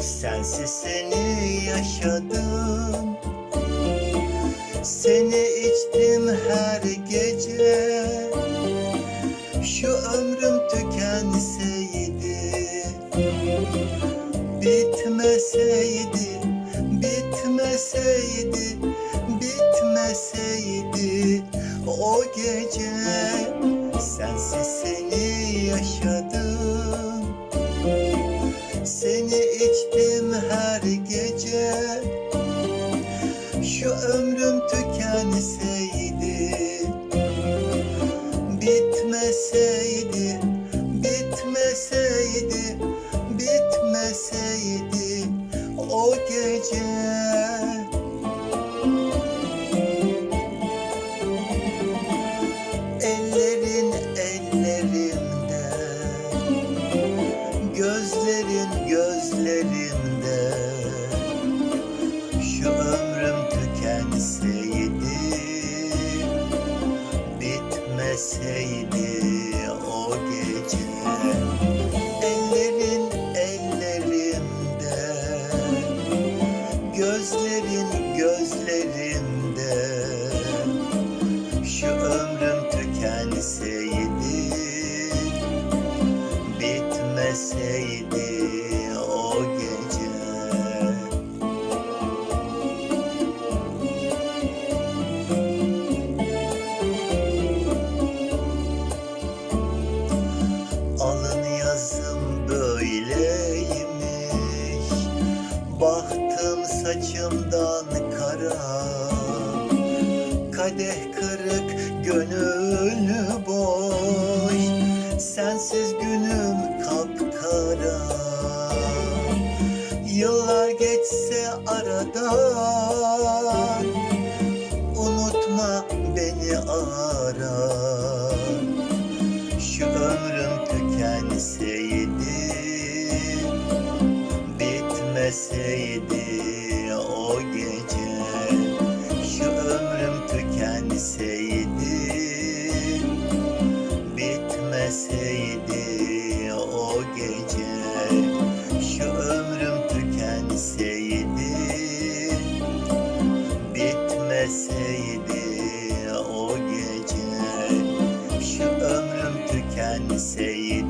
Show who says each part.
Speaker 1: Sensiz seni yaşadım Seni içtim her gece. Şu ömrüm tükenseydi Bitmeseydi, bitmeseydi, bitmeseydi. O gece Sensiz seni yaşadım. Seni içtim her gece Bitmeseydi, Gözlerin gözlerimde Şu ömrüm tükenseydi bitmeseydi o gece. Alın yazım böyleymiş Bahtım saçımdan kara. Kadeh kırık gönül boş. Sensiz günüm kapkara. Yıllar geçse aradan Unutma beni ara. Şu ömrüm tükenseydi Bitmeseydi say it